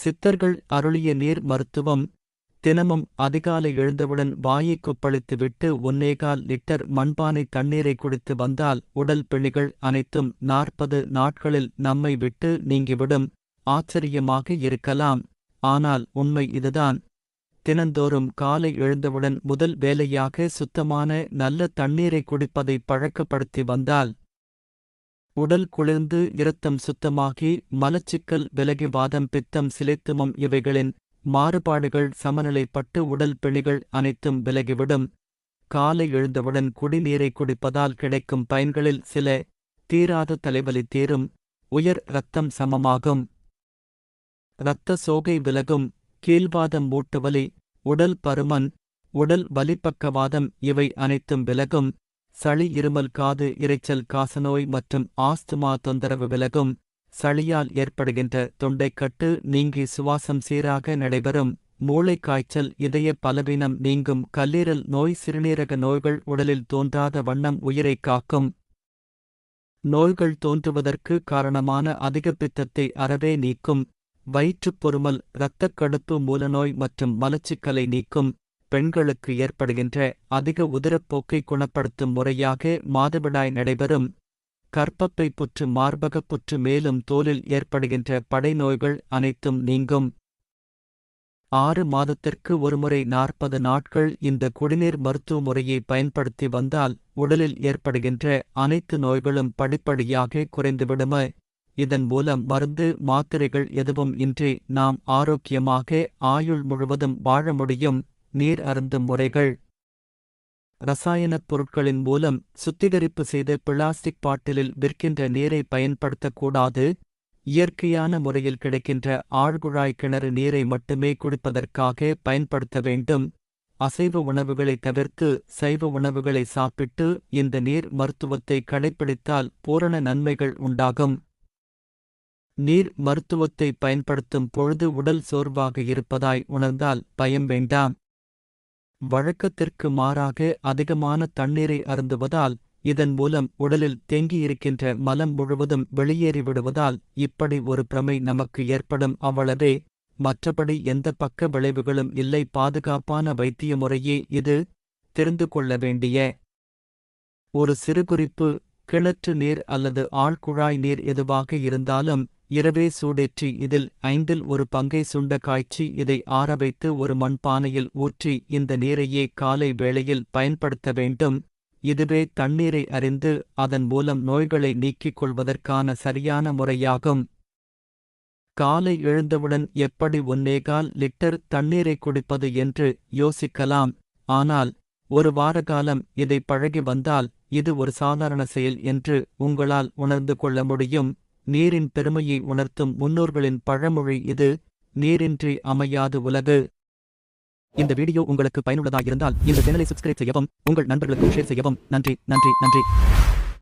சித்தர்கள் அருளிய நீர் மருத்துவம் தினமும் அதிகாலை எழுந்தவுடன் வாயை கொப்பளித்துவிட்டு ஒன்னேகால் லிட்டர் மண்பானை தண்ணீரை குடித்து வந்தால் உடல் பிணிகள் அனைத்தும் நாற்பது நாட்களில் நம்மை விட்டு நீங்கிவிடும். ஆச்சரியமாக இருக்கலாம். ஆனால் உண்மை இதுதான். தினந்தோறும் காலை எழுந்தவுடன் முதல் வேலையாக சுத்தமான நல்ல தண்ணீரை குடிப்பதை பழக்கப்படுத்தி வந்தால் உடல் குளிர்ந்து இரத்தம் சுத்தமாகி மலச்சிக்கல் விலகி வாதம் பித்தம் சிலைத்துமம் இவைகளின் மாறுபாடுகள் சமநிலைப்பட்டு உடல் பிணிகள் அனைத்தும் விலகிவிடும். காலை எழுந்தவுடன் குடிநீரை குடிப்பதால் கிடைக்கும் பயன்களில் சில தீராத தலைவலி தீரும். உயர் இரத்தம் சமமாகும். இரத்த சோகை விலகும். கீழ்வாதம் மூட்டுவலி உடல் பருமன் உடல் வலிப்பக்கவாதம் இவை அனைத்தும் விலகும். சளி இருமல் காது இரைச்சல் காசநோய் மற்றும் ஆஸ்துமா தொந்தரவு விலகும் சளியால் ஏற்படுகின்ற தொண்டைக்கட்டு நீங்கி சுவாசம் சீராக நடைபெறும். மூளைக் காய்ச்சல் இதய பலவீனம் நீங்கும் கல்லீரல் நோய் சிறுநீரக நோய்கள் உடலில் தோன்றாத வண்ணம் உயிரைக் காக்கும். நோய்கள் தோன்றுவதற்கு காரணமான அதிக பித்தத்தை அறவே நீக்கும். வயிற்றுப் பொறுமல் இரத்தக்கடுப்பு மூலநோய் மற்றும் மலச்சிக்கலை நீக்கும். பெண்களுக்கு ஏற்படுகின்ற அதிக உதிரப்போக்கை குணப்படுத்தும் முறையாக மாதவிடாய் நடைபெறும். கற்பப்பை புற்று மார்பகப் புற்று மேலும் தோலில் ஏற்படுகின்ற படைநோய்கள் அனைத்தும் நீங்கும். ஆறு மாதத்திற்கு ஒருமுறை நாற்பது நாட்கள் இந்த குடிநீர் மருத்துவ முறையை பயன்படுத்தி வந்தால் உடலில் ஏற்படுகின்ற அனைத்து நோய்களும் படிப்படியாக குறைந்துவிடும. இதன் மூலம் மருந்து மாத்திரைகள் எதுவும் இன்றி நாம் ஆரோக்கியமாக ஆயுள் முழுவதும் வாழ முடியும். நீர் அருந்தும் முறைகள் ரசாயனப் பொருட்களின் மூலம் சுத்திகரிப்பு செய்த பிளாஸ்டிக் பாட்டிலில் விற்கின்ற நீரை பயன்படுத்தக்கூடாது. இயற்கையான முறையில் கிடைக்கின்ற ஆழ்குழாய் கிணறு நீரை மட்டுமே குடிப்பதற்காக பயன்படுத்த வேண்டும். அசைவ உணவுகளை தவிர்த்து சைவ உணவுகளை சாப்பிட்டு இந்த நீர் மருத்துவத்தை கடைப்பிடித்தால் பூரண நன்மைகள் உண்டாகும். நீர் மருத்துவத்தை பயன்படுத்தும் பொழுது உடல் சோர்வாக இருப்பதாய் உணர்ந்தால் பயம் வேண்டாம். வழக்கத்திற்கு மாறாக அதிகமான தண்ணீரை அருந்துவதால் இதன் மூலம் உடலில் தேங்கியிருக்கின்ற மலம் முழுவதும் வெளியேறிவிடுவதால் இப்படி ஒரு பிரமை நமக்கு ஏற்படும். அவ்வளவே. மற்றபடி எந்த பக்க விளைவுகளும் இல்லை. பாதுகாப்பான வைத்திய முறையே இது. தெரிந்து கொள்ள வேண்டிய ஒரு சிறு குறிப்பு கிணற்று நீர் அல்லது ஆழ்குழாய் நீர் எதுவாக இருந்தாலும் இரவே சூடேற்றி இதில் ஐந்தில் ஒரு பங்கை சுண்ட காய்ச்சி இதை ஆறவைத்து ஒரு மண்பானையில் ஊற்றி இந்த நீரையே காலை வேளையில் பயன்படுத்த வேண்டும். இதுவே தண்ணீரை அறிந்து அதன் மூலம் நோய்களை நீக்கிக் கொள்வதற்கான சரியான முறையாகும். காலை எழுந்தவுடன் எப்படி ஒன்னேகால் லிட்டர் தண்ணீரை குடிப்பது என்று யோசிக்கலாம். ஆனால் ஒரு வார காலம் இதை பழகி வந்தால் இது ஒரு சாதாரண செயல் என்று உங்களால் உணர்ந்து கொள்ள முடியும். நீரின் பெருமையை உணர்த்தும் முன்னோர்களின் பழமொழி இது நீரின்றி அமையாது உலகு. இந்த வீடியோ உங்களுக்கு பயனுள்ளதாக இருந்தால் இந்த சேனலை சப்ஸ்கிரைப் செய்யவும் உங்கள் நண்பர்களுக்கு ஷேர் செய்யவும். நன்றி நன்றி நன்றி.